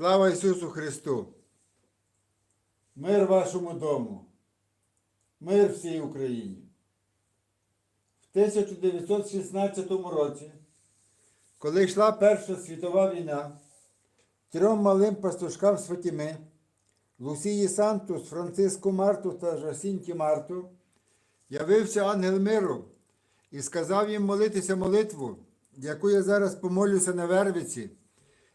Слава Ісусу Христу! Мир вашому дому, мир всій Україні. В 1916 році, коли йшла Перша світова війна, трьом малим пастушкам з Фатіми, Лусії Сантус, Франциску Марту та Жасінті Марту, явився ангел миру і сказав їм молитися молитву, яку я зараз помолюся на Вервиці,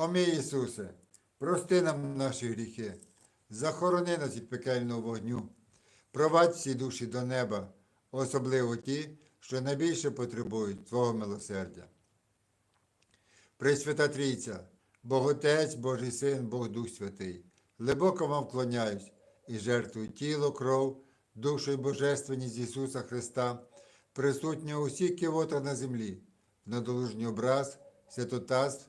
О Ісусе, прости нам наші гріхи, захорони нас від пекельного вогню, провадь всі душі до неба, особливо ті, що найбільше потребують Твого милосердя. Пресвята Трійця, Бог Отець, Божий Син, Бог Дух Святий, глибоко вам вклоняюсь і жертвую тіло, кров, душу і божественність Ісуса Христа, присутнє у всіх на землі, в надолужній образ, святотатств,